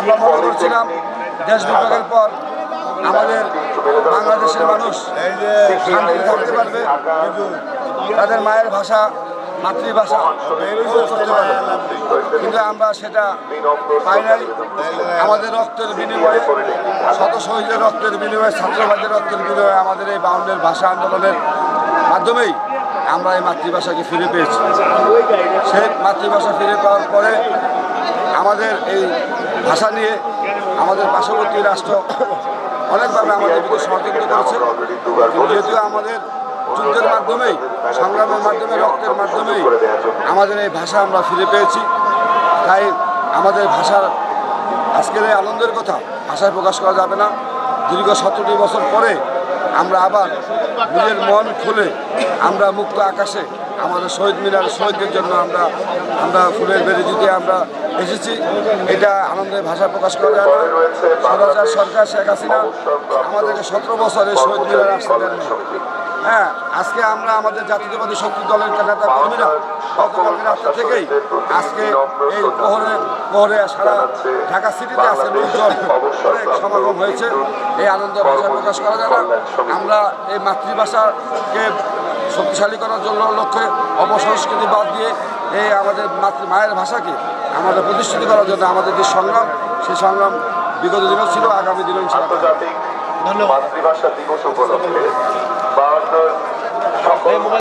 আমরা মনে করছিলাম দেশ বিভাগের পর আমাদের বাংলাদেশের মানুষ শান্তিতে থাকতে পারবে তাদের মায়ের ভাষা, মাতৃভাষা কিন্তু আমরা সেটা পাই নাই। আমাদের রক্তের বিনিময়ে, শত শহীদের রক্তের বিনিময়ে, ছাত্রবাদের রক্তের বিনিময়ে আমাদের এই বাউন্ডের ভাষা আন্দোলনের মাধ্যমেই আমরা এই মাতৃভাষাকে ফিরে পেয়েছি। সেই মাতৃভাষা ফিরে পাওয়ার পরে আমাদের এই ভাষা নিয়ে আমাদের পার্শ্ববর্তী রাষ্ট্র অনেকভাবে আমাদের বিরুদ্ধে সহযোগিতা করেছে। যেহেতু আমাদের যুদ্ধের মাধ্যমেই, সংগ্রামের মাধ্যমে, রক্তের মাধ্যমেই আমাদের এই ভাষা আমরা ফিরে পেয়েছি, তাই আমাদের ভাষার আজকের এই আনন্দের কথা ভাষায় প্রকাশ করা যাবে না। দীর্ঘ সতেরোটি বছর পরে আমরা আবার নিজের মন খুলে আমরা মুক্ত আকাশে আমাদের শহীদ মিনার শহীদদের জন্য আমরা আমরা ফুলের বেড়ে দিতে আমরা এসেছি। এটা আনন্দের ভাষা প্রকাশ করা যায় না স্বরাচার সরকার, শেখ হাসিনা আমাদেরকে সতেরো বছরে শহীদ মিনার আসতে হ্যাঁ আজকে আমরা আমাদের জাতীয়তাবাদী শক্তি দলের নেতা কর্মীরা, গতকালকে রাস্তা থেকেই আজকে এই প্রহরে প্রহরে সারা ঢাকা সিটিতে আছে লোকজন অনেক সমাগম হয়েছে। এই আনন্দ ভাষা প্রকাশ করা যায় না। আমরা এই মাতৃভাষাকে শক্তিশালী করার জন্য লক্ষ্যে অপসংস্কৃতি বাদ দিয়ে এই আমাদের মাতৃ মায়ের ভাষাকে আমাদের প্রতিষ্ঠিত করার জন্য আমাদের যে সংগ্রাম, সেই সংগ্রাম বিগত দিনও ছিল, আগামী দিনও থাকবে। মাতৃভাষা দিবস উপলক্ষে